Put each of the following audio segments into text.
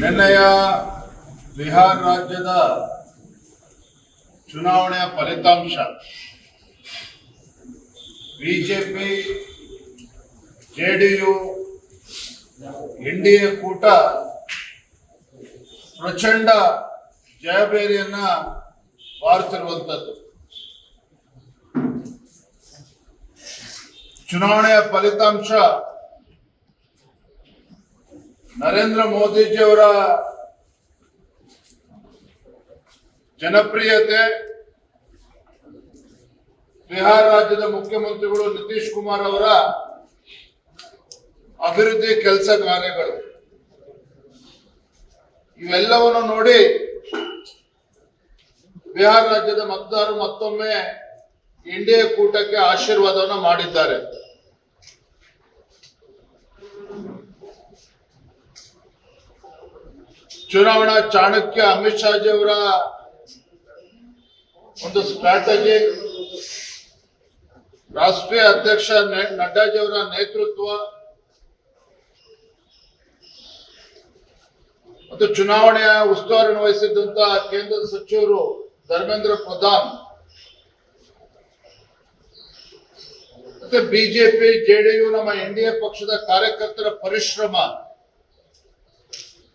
ನಿನ್ನೆಯ ಬಿಹಾರ್ ರಾಜ್ಯದ ಚುನಾವಣೆಯ ಫಲಿತಾಂಶ. BJP, JDU N D A ಕೂಟ ಪ್ರಚಂಡ ಜಯಬೇರಿಯನ್ನ ಬಾರಿಸಿರುವಂಥದ್ದು. ಚುನಾವಣೆಯ ಫಲಿತಾಂಶ ನರೇಂದ್ರ ಮೋದಿಜಿಯವರ ಜನಪ್ರಿಯತೆ, ಬಿಹಾರ ರಾಜ್ಯದ ಮುಖ್ಯಮಂತ್ರಿಗಳು ನಿತೀಶ್ ಕುಮಾರ್ ಅವರ ಅಭಿವೃದ್ಧಿ ಕೆಲಸ ಕಾರ್ಯಗಳು. ಇವೆಲ್ಲವನ್ನು ನೋಡಿ ಬಿಹಾರ ರಾಜ್ಯದ ಮತದಾರರು ಮತ್ತೊಮ್ಮೆ ಇಂಡಿಯಾ ಕೂಟಕ್ಕೆ ಆಶೀರ್ವಾದವನ್ನು ಮಾಡಿದ್ದಾರೆ. ಚುನಾವಣಾ ಚಾಣಕ್ಯ ಅಮಿತ್ ಶಾ ಅವರ ಒಂದು ಸ್ಟ್ರಾಟಜಿ ರಾಷ್ಟ್ರೀಯ ಅಧ್ಯಕ್ಷ ನೆ- ನಡ್ಡಾಜಿ ಅವರ ನೇತೃತ್ವ, ಮತ್ತು ಚುನಾವಣೆಯ ಉಸ್ತುವಾರಿ ವಹಿಸಿದ್ದಂತ ಕೇಂದ್ರದ ಸಚಿವರು ಧರ್ಮೇಂದ್ರ ಪ್ರಧಾನ್. ಮತ್ತೆ ಬಿಜೆಪಿ, ಜೆಡಿಯು ನಮ್ಮ ಎನ್ ಡಿ ಎ ಪಕ್ಷದ ಕಾರ್ಯಕರ್ತರ ಪರಿಶ್ರಮ.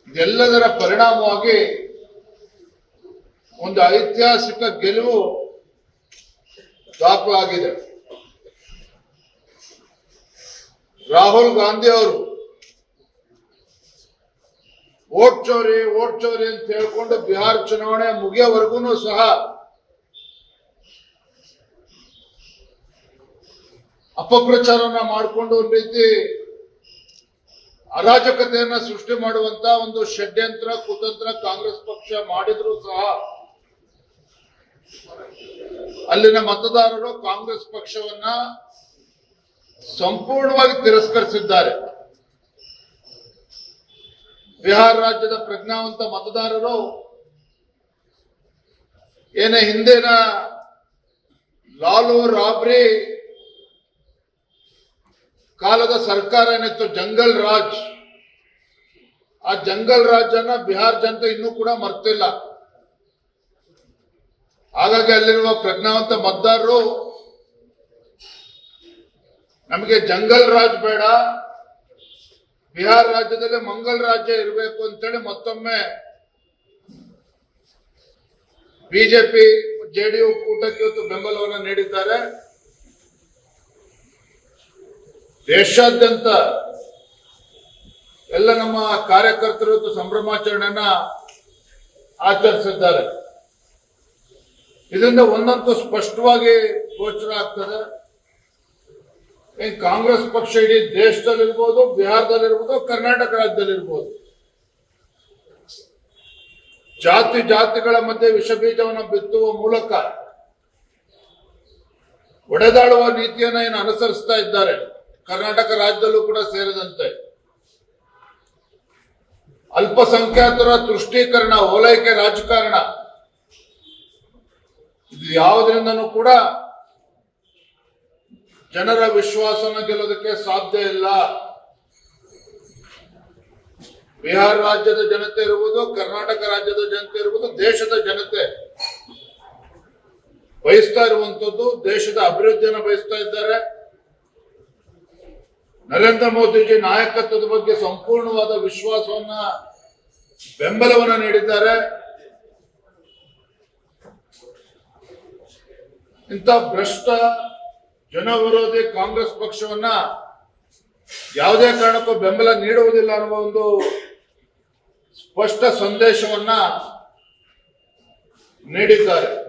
ಇದೆಲ್ಲದರ ಪರಿಣಾಮವಾಗಿ ಒಂದು ಐತಿಹಾಸಿಕ ಗೆಲುವು ದಾಖಲಾಗಿದೆ. ರಾಹುಲ್ ಗಾಂಧಿ ಅವರು ಓಟ್ ಚೋರಿ ಓಟ್ ಚೋರಿ ಅಂತ ಹೇಳ್ಕೊಂಡು ಬಿಹಾರ ಚುನಾವಣೆ ಮುಗಿಯೋವರೆಗೂ ಸಹ ಅಪಪ್ರಚಾರನ ಮಾಡಿಕೊಂಡು ಒಂದು ರೀತಿ ಅರಾಜಕತೆಯನ್ನ ಸೃಷ್ಟಿ ಮಾಡುವಂತ ಒಂದು ಷಡ್ಯಂತ್ರ, ಕುತಂತ್ರ ಕಾಂಗ್ರೆಸ್ ಪಕ್ಷ ಮಾಡಿದ್ರು ಸಹ ಅಲ್ಲಿನ ಮತದಾರರು ಕಾಂಗ್ರೆಸ್ ಪಕ್ಷವನ್ನ ಸಂಪೂರ್ಣವಾಗಿ ತಿರಸ್ಕರಿಸಿದ್ದಾರೆ. ಬಿಹಾರ ರಾಜ್ಯದ ಪ್ರಜ್ಞಾವಂತ ಮತದಾರರು ಏನೇ ಹಿಂದಿನ ಲಾಲು ರಾಬ್ರಿ ಕಾಲದ ಸರ್ಕಾರ ಏನಿತ್ತು, ಜಂಗಲ್ ರಾಜ್ ಆ ಜಂಗಲ್ ರಾಜನ ಬಿಹಾರ್ ಜನತೆ ಇನ್ನೂ ಕೂಡ ಮರ್ತಿಲ್ಲ. ಹಾಗಾಗಿ ಅಲ್ಲಿರುವ ಪ್ರಜ್ಞಾವಂತ ಮತದಾರರು, ನಮಗೆ ಜಂಗಲ್ ರಾಜ್ ಬೇಡ, ಬಿಹಾರ್ ರಾಜ್ಯದಲ್ಲಿ ಮಂಗಲ್ ರಾಜ್ಯ ಇರಬೇಕು ಅಂತೇಳಿ ಮತ್ತೊಮ್ಮೆ ಬಿಜೆಪಿ, ಜೆಡಿಯು ಕೂಟಕ್ಕೆ ಇವತ್ತು ಬೆಂಬಲವನ್ನು ನೀಡಿದ್ದಾರೆ. ದೇಶಾದ್ಯಂತ ಎಲ್ಲ ನಮ್ಮ ಕಾರ್ಯಕರ್ತರು ಸಂಭ್ರಮಾಚರಣೆಯನ್ನ ಆಚರಿಸಿದ್ದಾರೆ. ಇದರಿಂದ ಒಂದಂತೂ ಸ್ಪಷ್ಟವಾಗಿ ಗೋಚರ ಆಗ್ತದೆ. ಏನ್ ಕಾಂಗ್ರೆಸ್ ಪಕ್ಷ ಇಡೀ ದೇಶದಲ್ಲಿರ್ಬೋದು, ಬಿಹಾರದಲ್ಲಿರ್ಬೋದು, ಕರ್ನಾಟಕ ರಾಜ್ಯದಲ್ಲಿರ್ಬೋದು. ಜಾತಿ ಜಾತಿಗಳ ಮಧ್ಯೆ ವಿಷಬೀಜವನ್ನು ಬಿತ್ತುವ ಮೂಲಕ ಒಡೆದಾಡುವ ನೀತಿಯನ್ನು ಏನು ಅನುಸರಿಸ್ತಾ ಇದ್ದಾರೆ, ಕರ್ನಾಟಕ ರಾಜ್ಯದಲ್ಲೂ ಕೂಡ ಸೇರಿದಂತೆ. ಅಲ್ಪಸಂಖ್ಯಾತರ ತುಷ್ಟೀಕರಣ, ಓಲೈಕೆ ರಾಜಕಾರಣ. ಇದು ಯಾವುದರಿಂದನೂ ಕೂಡ ಜನರ ವಿಶ್ವಾಸನ ಗೆಲ್ಲೋದಕ್ಕೆ ಸಾಧ್ಯ ಇಲ್ಲ. ಬಿಹಾರ ರಾಜ್ಯದ ಜನತೆ ಇರುವುದು ಕರ್ನಾಟಕ ರಾಜ್ಯದ ಜನತೆ ಇರುವುದು ದೇಶದ ಜನತೆ ಬಯಸ್ತಾ ಇರುವಂತದ್ದು ದೇಶದ ಅಭಿವೃದ್ಧಿಯನ್ನು ಬಯಸ್ತಾ ಇದ್ದಾರೆ. ನರೇಂದ್ರ ಮೋದಿಜಿ ನಾಯಕತ್ವದ ಬಗ್ಗೆ ಸಂಪೂರ್ಣವಾದ ವಿಶ್ವಾಸವನ್ನ, ಬೆಂಬಲವನ್ನ ನೀಡಿದ್ದಾರೆ. ಇಂಥ ಭ್ರಷ್ಟ ಜನವಿರೋಧಿ ಕಾಂಗ್ರೆಸ್ ಪಕ್ಷವನ್ನ ಯಾವುದೇ ಕಾರಣಕ್ಕೂ ಬೆಂಬಲ ನೀಡುವುದಿಲ್ಲ ಅನ್ನುವ ಒಂದು ಸ್ಪಷ್ಟ ಸಂದೇಶವನ್ನ ನೀಡಿದ್ದಾರೆ.